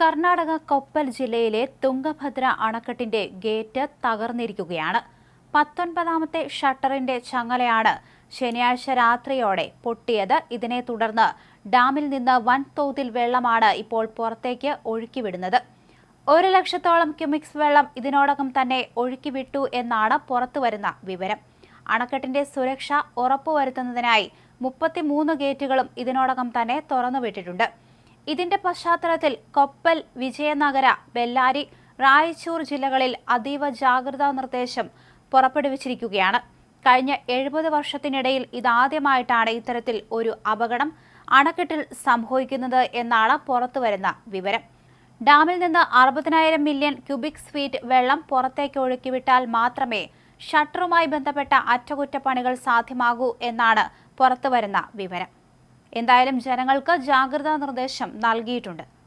കർണാടക കൊപ്പൽ ജില്ലയിലെ തുംഗഭദ്ര അണക്കെട്ടിന്റെ ഗേറ്റ് തകർന്നിരിക്കുകയാണ്. പത്തൊൻപതാമത്തെ ഷട്ടറിന്റെ ചങ്ങലയാണ് ശനിയാഴ്ച രാത്രിയോടെ പൊട്ടിയത്. ഇതിനെ തുടർന്ന് ഡാമിൽ നിന്ന് വൻതോതിൽ വെള്ളമാണ് ഇപ്പോൾ പുറത്തേക്ക് ഒഴുക്കിവിടുന്നത്. ഒരു ലക്ഷത്തോളം ക്യുമിക്സ് വെള്ളം ഇതിനോടകം തന്നെ ഒഴുക്കിവിട്ടു എന്നാണ് പുറത്തുവരുന്ന വിവരം. അണക്കെട്ടിന്റെ സുരക്ഷ ഉറപ്പുവരുത്തുന്നതിനായി മുപ്പത്തിമൂന്ന് ഗേറ്റുകളും ഇതിനോടകം തന്നെ തുറന്നുവിട്ടിട്ടുണ്ട്. ഇതിന്റെ പശ്ചാത്തലത്തിൽ കൊപ്പൽ വിജയനഗര ബെല്ലാരി റായച്ചൂർ ജില്ലകളിൽ അതീവ ജാഗ്രതാ നിർദ്ദേശം പുറപ്പെടുവിച്ചിരിക്കുകയാണ്. കഴിഞ്ഞ എഴുപത് വർഷത്തിനിടയിൽ ഇതാദ്യമായിട്ടാണ് ഇത്തരത്തിൽ ഒരു അപകടം അണക്കെട്ടിൽ സംഭവിക്കുന്നത് എന്നാണ് പുറത്തുവരുന്ന വിവരം. ഡാമിൽ നിന്ന് അറുപതിനായിരം മില്യൺ ക്യൂബിക് ഫീറ്റ് വെള്ളം പുറത്തേക്ക് ഒഴുക്കിവിട്ടാൽ മാത്രമേ ഷട്ടറുമായി ബന്ധപ്പെട്ട അറ്റകുറ്റപ്പണികൾ സാധ്യമാകൂ എന്നാണ് പുറത്തുവരുന്ന വിവരം. എന്തായാലും ജനങ്ങൾക്ക് ജാഗ്രതാ നിർദ്ദേശം നൽകിയിട്ടുണ്ട്